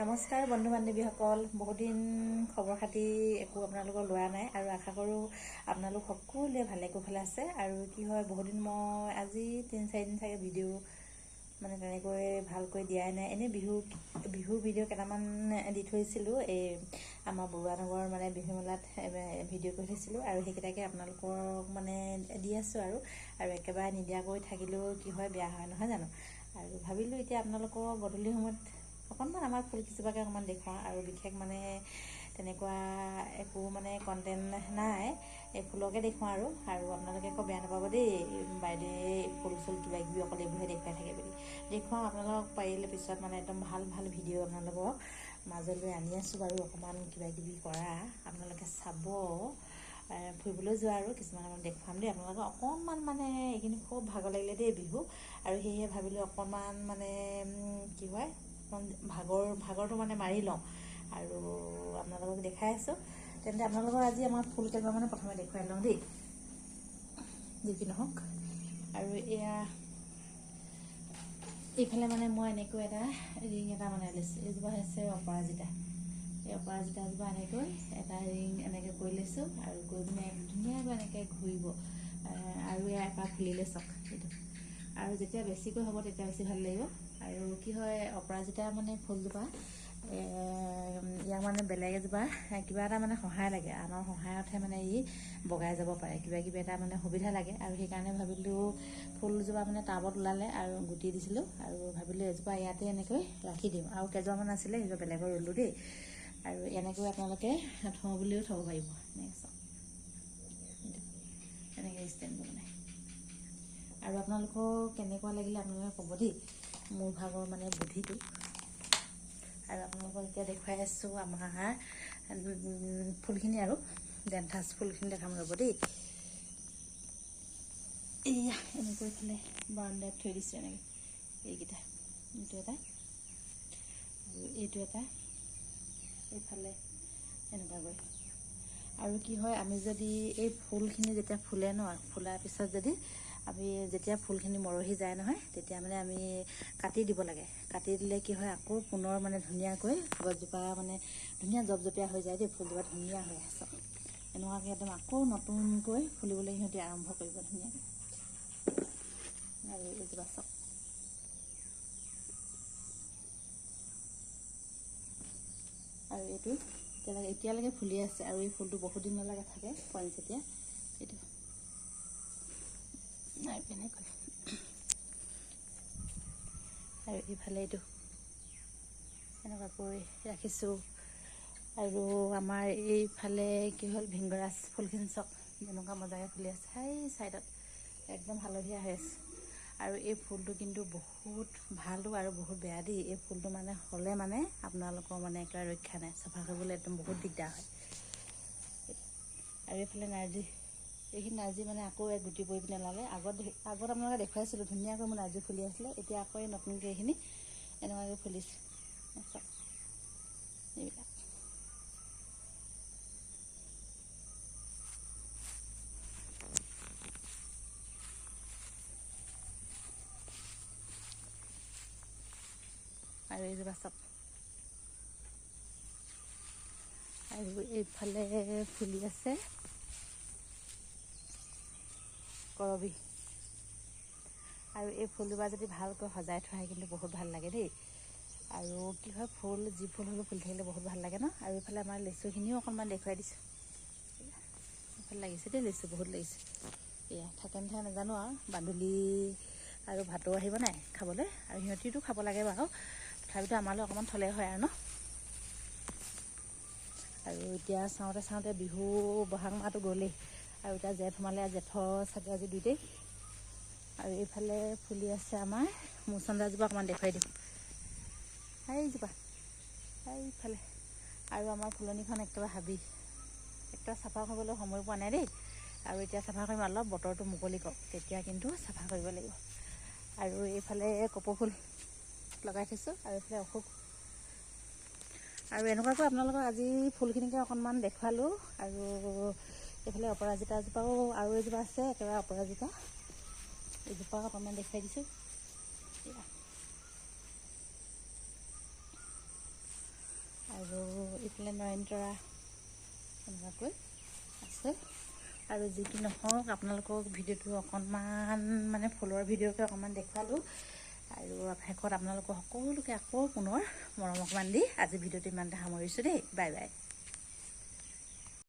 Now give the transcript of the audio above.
নমস্কাৰ বন্ধু বান্ধৱীসকল বহুদিন খবৰ খাতি একো আপোনালোকৰ লোৱা নাই আৰু আশা কৰোঁ আপোনালোক সকলোৱে ভালে কুশলে আছে। আৰু কি হয় বহুদিন মই আজি তিনি চাৰিদিন চাগে ভিডিঅ' মানে তেনেকৈ ভালকৈ দিয়াই নাই। এনেই বিহু বিহু ভিডিঅ' কেইটামান দি থৈছিলোঁ। এই আমাৰ বৰুৱানগৰ মানে বিহু মেলাত ভিডিঅ' কৰি থৈছিলোঁ আৰু সেইকেইটাকে আপোনালোকক মানে দি আছোঁ আৰু আৰু একেবাৰে নিদিয়াকৈ থাকিলেও কি হয় বেয়া হয় নহয় জানো? আৰু ভাবিলোঁ এতিয়া আপোনালোকক গধূলি সময়ত অকণমান আমাৰ ফুলকেইজোপাকে অকণমান দেখুৱাওঁ আৰু বিশেষ মানে তেনেকুৱা একো মানে কণ্টেণ্ট নাই। এই ফুলকে দেখুৱাওঁ আৰু আৰু আপোনালোকে আকৌ বেয়া নাপাব দেই। বাইদেৱে ফুল চুল কিবা কিবি অকল এইবোৰহে দেখুৱাই থাকে বুলি। দেখুৱাওঁ আপোনালোকক পাৰিলে পিছত মানে একদম ভাল ভাল ভিডিঅ' আপোনালোকক মাজলৈ আনি আছোঁ বাৰু অকণমান কিবা কিবি কৰা। আপোনালোকে চাব। ফুৰিবলৈ যোৱা আৰু কিছুমান আমাৰ দেখুৱাম দেই। আপোনালোকক অকণমান মানে এইখিনি খুব ভাগৰ লাগিলে দেই বিহু। আৰু সেয়েহে ভাবিলোঁ অকণমান মানে কি হয় ভাগৰ ভাগৰটো মানে মাৰি লওঁ। আৰু আপোনালোকক দেখাই আছোঁ। তেন্তে আপোনালোকৰ আজি আমাৰ ফুল কেইজোপা মানে প্ৰথমে দেখুৱাই লওঁ দেই। যি কি নহওক। আৰু এয়া এইফালে মানে মই এনেকৈ এটা ৰিং এটা মানে লৈছোঁ। এইজোপা হৈছে অপৰাজিতা। এই অপৰাজিতাজোপা এনেকৈ এটা ৰিং এনেকৈ কৰি লৈছোঁ আৰু গৈ পিনে ধুনীয়াকৈ এনেকৈ ঘূৰিব। আৰু এয়া এপাৰ খুলিলে চাওক এইটো। আৰু যেতিয়া বেছিকৈ হ'ব তেতিয়া বেছি ভাল লাগিব। আৰু কি হয় অপৰাজিতা মানে ফুলজোপা ইয়াক মানে বেলেগ এজোপা কিবা এটা মানে সহায় লাগে। আনৰ সহায়তহে মানে ই বগাই যাব পাৰে। কিবা কিবি এটা মানে সুবিধা লাগে। আৰু সেইকাৰণে ভাবিলোঁ ফুলজোপা মানে টাবত ওলালে আৰু গুটি দিছিলোঁ। আৰু ভাবিলোঁ এজোপা ইয়াতে এনেকৈ ৰাখি দিম। আৰু কেইজোপামান আছিলে সেইজোপা বেলেগৰ ৰুলোঁ দেই। আৰু এনেকৈ আপোনালোকে থওঁ বুলিও থ'ব পাৰিব। এনেকৈ চাওক মানে আৰু আপোনালোকৰ কেনেকুৱা লাগিলে আপোনালোকে ক'ব দেই। মোৰ ভাগৰ মানে বুদ্ধিটো। আৰু আপোনালোকক এতিয়া দেখুৱাই আছোঁ আমাৰ ফুলখিনি আৰু ডেণ্টাছ ফুলখিনি দেখাম ৰ'ব দেই। এয়া এনেকৈ ফালে বাৰাণ্ডাত থৈ দিছোঁ এনেকৈ এইকেইটা এইটো এটা আৰু এইটো এটা এইফালে এনেকুৱাকৈ। আৰু কি হয় আমি যদি এই ফুলখিনি যেতিয়া ফুলে ন ফুলাৰ পিছত যদি আমি যেতিয়া ফুলখিনি মৰহি যায় নহয় তেতিয়া মানে আমি কাটি দিব লাগে। কাটি দিলে কি হয় আকৌ পুনৰ মানে ধুনীয়াকৈ গছজোপা মানে ধুনীয়া জপজপীয়া হৈ যায় দেই ফুলজোপা ধুনীয়া হৈ আছে। এনেকুৱাকৈ একদম আকৌ নতুনকৈ ফুলিবলৈ সিহঁতি আৰম্ভ কৰিব ধুনীয়াকৈ। আৰু এইজোপা চাওক আৰু এইটো এতিয়ালৈকে এতিয়ালৈকে ফুলি আছে আৰু এই ফুলটো বহুত দিনলৈকে থাকে পইনচেতিয়া এইটো। এনেকৈ আৰু ইফালে এইটো এনেকুৱাকৈ ৰাখিছোঁ। আৰু আমাৰ এইফালে কি হ'ল ভিংগৰাজ ফুলখিনি চাওক যেনেকুৱা মজাকৈ ফুলি আছে সেই ছাইডত একদম হালধীয়া হৈ আছে। আৰু এই ফুলটো কিন্তু বহুত ভালো আৰু বহুত বেয়া দেই। এই ফুলটো মানে হ'লে মানে আপোনালোকৰ মানে একেবাৰে ৰক্ষা নাই চাফা কৰিবলৈ একদম বহুত দিগদাৰ হয়। আৰু এইফালে নাৰ্জী এইখিনি নাৰ্জী মানে আকৌ এক গুটি পৰি পিনে ওলালে। আগত আগত আপোনালোকে দেখুৱাইছিলোঁ ধুনীয়াকৈ মোৰ নাৰ্জী ফুলি আছিলে। এতিয়া আকৌ এই নতুনকৈ এইখিনি এনেকুৱাকৈ ফুলিছে। চাওক এইবিলাক। আৰু এইজোপা চাওক আৰু এইফালে ফুলি আছে। কৰবি। আৰু এই ফুলজোপা যদি ভালকৈ সজাই থোৱা কিন্তু বহুত ভাল লাগে দেই। আৰু কি হয় ফুল যি ফুল হ'লেও ফুলি থাকিলে বহুত ভাল লাগে ন? আৰু এইফালে আমাৰ লেচুখিনিও অকণমান দেখুৱাই দিছোঁ। ভাল লাগিছে দেই লেচু বহুত লাগিছে। এয়া থাকে নাথাকে নাজানো আৰু বান্ধুলি আৰু ভাতো আহিব নাই খাবলৈ? আৰু সিহঁতিতো খাব লাগে বাৰু। তথাপিতো আমালৈ অকণমান থ'লে হয় আৰু ন? আৰু এতিয়া চাওঁতে চাওঁতে বিহু বহাগ মাহটো গ'লেই। আৰু এতিয়া জেঠ সোমালে জেঠৰ চাগে আজি দুই তাৰিখ। আৰু এইফালে ফুলি আছে আমাৰ মুচন্দাজোপা অকণমান দেখুৱাই দিওঁ। সেইজোপা এইফালে আৰু আমাৰ ফুলনিখন একেবাৰে হাবি। একেবাৰে চাফা কৰিবলৈ সময় পোৱা নাই দেই। আৰু এতিয়া চাফা কৰিম অলপ বতৰটো মুকলি কওক তেতিয়া কিন্তু চাফা কৰিব লাগিব। আৰু এইফালে কপৌ ফুল লগাই থৈছোঁ আৰু এইফালে অশোক। আৰু এনেকুৱাকৈ আপোনালোকক আজি ফুলখিনিকে অকণমান দেখুৱালোঁ। আৰু এইফালে অপৰাজিতা এজোপাও আৰু এজোপা আছে একেবাৰে অপৰাজিতা। এজোপা অকণমান দেখুৱাই দিছোঁ। এইফালে নয়নতৰা এনেকুৱাকৈ আছে। আৰু যি কি নহওক আপোনালোকক ভিডিঅ'টো অকণমান মানে ফুলৰ ভিডিঅ'কে অকণমান দেখুৱালোঁ আৰু শেষত আপোনালোকক সকলোকে আকৌ পুনৰ মৰম অকণমান দি আজি ভিডিঅ'টো ইমানতে সামৰিছোঁ দেই। Bye bye.